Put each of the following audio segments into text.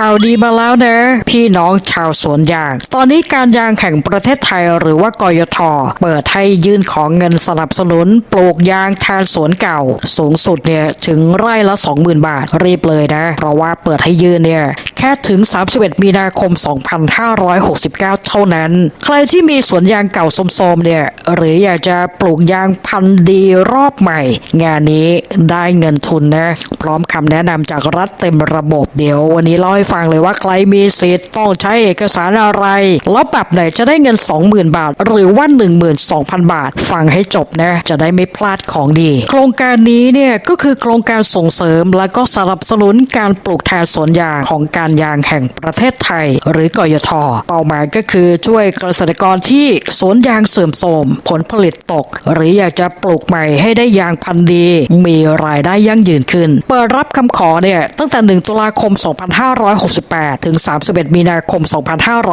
ข่าวดีมาแล้วนะพี่น้องชาวสวนยาง ตอนนี้การยางแห่งประเทศไทยหรือว่ากยท เปิดให้ยื่นของเงินสนับสนุน ปลูกยางแทนสวนเก่า สูงสุดเนี่ยถึงไร่ละ 20,000 บาทรีบเลยนะ เพราะว่าเปิดให้ยื่นเนี่ยแค่ถึง 31 มีนาคม 2569 เท่านั้น ใครที่มีสวนยางเก่าสมๆเนี่ยหรืออยากจะปลูกยางพันธุ์ดีรอบใหม่ งานนี้ได้เงินทุนนะพร้อมคำแนะนำจากรัฐเต็มระบบเดี๋ยววันนี้เล่าให้ฟังเลยว่าใครมีสิทธิ์ต้องใช้เอกสารอะไร แล้วแบบไหนจะได้เงิน 20,000 บาท หรือว่า 12,000 บาท ฟังให้จบนะ จะได้ไม่พลาดของดี โครงการนี้เนี่ยก็คือโครงการส่งเสริม และก็สนับสนุนการปลูกแทนสวนยางของการยางแห่งประเทศไทย หรือกยท เป้าหมายก็คือช่วยเกษตรกรที่สวนยางเสื่อมโทรมผลผลิตตก หรืออยากจะปลูกใหม่ให้ได้ยางพันธุ์ดี มีรายได้ยั่งยืนขึ้น เปิดรับคำขอเนี่ยตั้งแต่ 1 ตุลาคม2568 ถึง 31 มีนาคม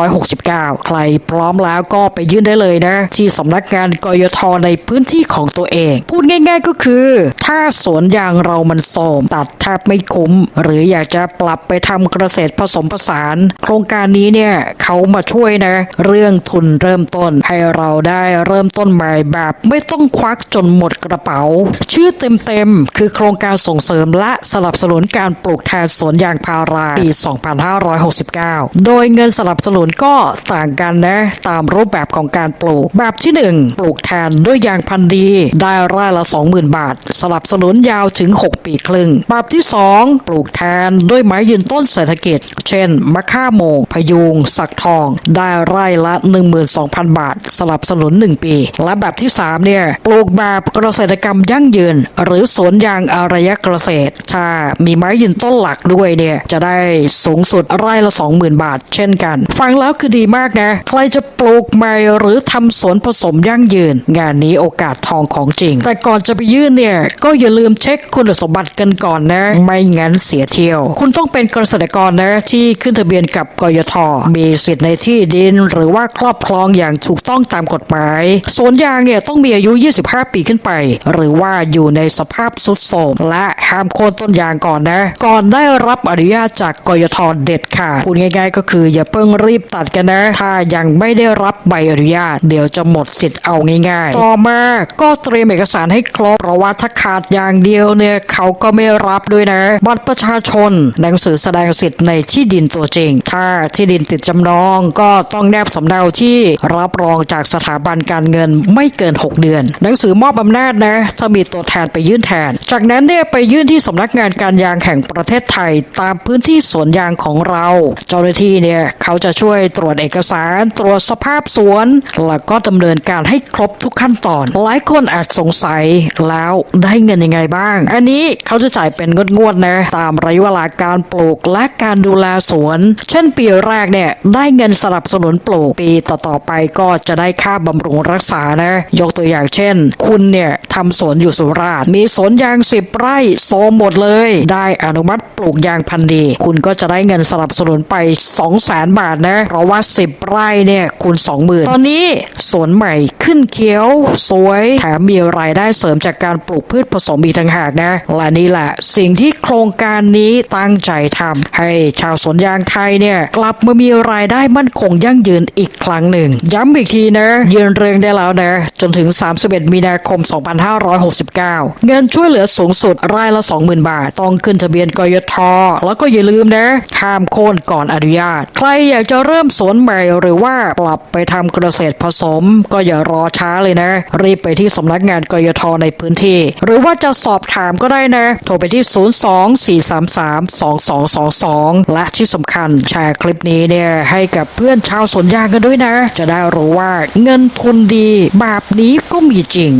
2569 ใครพร้อมแล้วก็ไปยื่นได้เลยนะ ที่สำนักงานกยทในพื้นที่ของตัวเอง พูดง่ายๆก็คือ ถ้าสวนยางเรามันโทมตัดแทบไม่คุ้ม หรืออยากจะปรับไปทำเกษตรผสมผสาน โครงการนี้เนี่ยเขามาช่วยนะ เรื่องทุนเริ่มต้นให้เราได้เริ่มต้นใหม่แบบไม่ต้องควักจนหมดกระเป๋า ชื่อเต็มๆ คือโครงการส่งเสริมและสนับสนุนการปลูกแทนสวนยางพาราปี2569 โดยเงินสนับสนุนก็ต่างกันนะ ตามรูปแบบของการปลูก แบบที่ 1 ปลูกแทนด้วยยางพันธุ์ดี ได้ไร่ละ 20,000 บาท สนับสนุนยาวถึง 6 ปีครึ่ง แบบที่ 2 ปลูกแทนด้วยไม้ยืนต้นเศรษฐกิจ เช่น มะค่าโมง พยุง สักทอง ได้ไร่ละ 12,000 บาท สนับสนุน 1 ปี และแบบที่ 3 เนี่ย ปลูกแบบเกษตรกรรมยั่งยืน หรือสวนยางอารยเกษตร ถ้ามีไม้ยืนต้นหลักด้วยเนี่ย จะได้สูงสุดไร่ละ 20,000 บาท เช่นกัน ฟังแล้วคือดีมากนะ ใครจะปลูกใหม่หรือทำสวนผสมยั่งยืน งานนี้โอกาสทองของจริง แต่ก่อนจะไปยื่นเนี่ย ก็อย่าลืมเช็คคุณสมบัติกันก่อนนะ ไม่งั้นเสียเที่ยว คุณต้องเป็นเกษตรกรนะที่ขึ้นทะเบียนกับกยท มีสิทธิ์ในที่ดิน หรือว่าครอบครองอย่างถูกต้องตามกฎหมาย สวนยางเนี่ยต้องมีอายุ 25 ปีขึ้นไป หรือว่าอยู่ในสภาพทรุดโทรมและห้ามโค่นต้นยางก่อนนะ ก่อนได้รับอนุญาตจากกยทถอนเด็ดขาดพูดง่าย ๆ ก็คืออย่าเพิ่งรีบตัดกันนะ ถ้ายังไม่ได้รับใบอนุญาต เดี๋ยวจะหมดสิทธิ์เอาง่าย ๆ ต่อมาก็เตรียมเอกสารให้ครบเพราะว่าถ้าขาดอย่างเดียวเนี่ยเขาก็ไม่รับด้วยนะ บัตรประชาชน หนังสือแสดงสิทธิ์ในที่ดินตัวจริง ถ้าที่ดินติดจำนองก็ต้องแนบสำเนาที่รับรองจากสถาบันการเงินไม่เกิน 6 เดือน หนังสือมอบอำนาจนะถ้ามีตัวแทนไปยื่นแทน จากนั้นเนี่ยไปยื่นที่สำนักงานการยางแห่งประเทศไทย ตามพื้นที่สวนยางของเรา เจ้าหน้าที่เนี่ยเขาจะช่วยตรวจเอกสาร ตรวจสภาพสวน แล้วก็ดำเนินการให้ครบทุกขั้นตอน หลายคนอาจสงสัยแล้วได้เงินยังไงบ้าง อันนี้เขาจะจ่ายเป็นงวดๆนะตามระยะเวลาการปลูกและการดูแลสวน เช่นปีแรกเนี่ยได้เงินสนับสนุนปลูกปีต่อๆไปก็จะได้ค่าบำรุงรักษานะยกตัวอย่างเช่น คุณเนี่ยทำสวนอยู่สุราษฎร์มีสวนยางสิบไร่โซมหมดเลย ได้อนุมัติปลูกยางพันธุ์ดี คุณก็จะได้เงินสนับสนุนไป 2 0 0แสนบาทนะ เพราะว่า 10 ไร่เนี่ยคูณ 20,000 ตอนนี้สวนใหม่ขึ้นเขียว สวยแถมมีรายได้เสริมจากการปลูกพืชผสมอีกต่างหากนะ และนี่แหละสิ่งที่โครงการนี้ตั้งใจทำให้ชาวสวนยางไทยเนี่ยกลับมามีรายได้มั่นคงยั่งยืนอีกครั้งหนึ่ง ย้ำอีกทีนะยืนเรียงได้แล้วนะ จนถึง 31 มีนาคม 2569 เงินช่วยเหลือสูงสุดรายละ 20,000 บาท ต้องขึ้นทะเบียนกยทแล้วก็อย่าลืมนะห้ามโค่นก่อนอนุญาต ใครอยากจะเริ่มสวนใหม่หรือว่าปรับไปทำเกษตรผสม ก็อย่ารอช้าเลยนะ รีบไปที่สำนักงานกยทในพื้นที่ หรือว่าจะสอบถามก็ได้นะ โทรไปที่ 02-433-2222 และที่สำคัญแชร์คลิปนี้เนี่ยให้กับเพื่อนชาวสวนยางกันด้วยนะ จะได้รู้ว่าเงินทุนดีแบบนี้ก็มีจริง